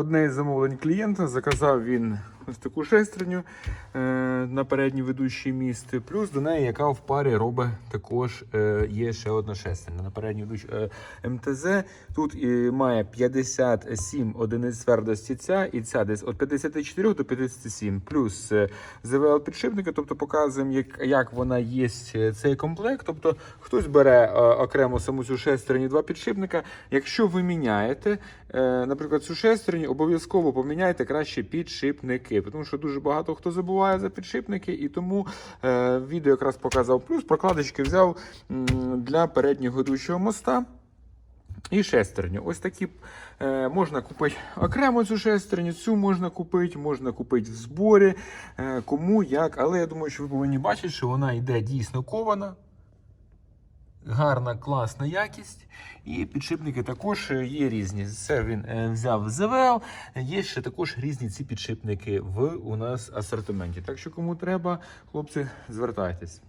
Одне із замовлень клієнта заказав він ось таку шестерню е, на передній ведучий міст, плюс до неї, яка в парі робить також е, є ще одна шестерня на передній ведучий е, МТЗ. Тут має 57 одиниць твердості ця, і ця десь від 54 до 57, плюс е, ЗВЛ підшипники, тобто показуємо, як, як вона є цей комплект. Тобто хтось бере окремо саму цю шестерню, два підшипника. Якщо ви міняєте, наприклад, цю шестерню, обов'язково поміняйте краще підшипники, тому що дуже багато хто забуває за підшипники, і тому е, відео якраз показав плюс. Прокладочки взяв для переднього ведучого моста. І шестерню. Ось такі е, можна купити окремо цю шестерню, цю можна купити, можна купити в зборі, е, кому як. Але я думаю, що ви повинні бачити, що вона йде дійсно кована. Гарна, класна якість. І підшипники також е, є різні. Це він е, взяв ЗВЛ. Є ще також різні ці підшипники в у нас асортименті. Так що, кому треба, хлопці, звертайтесь.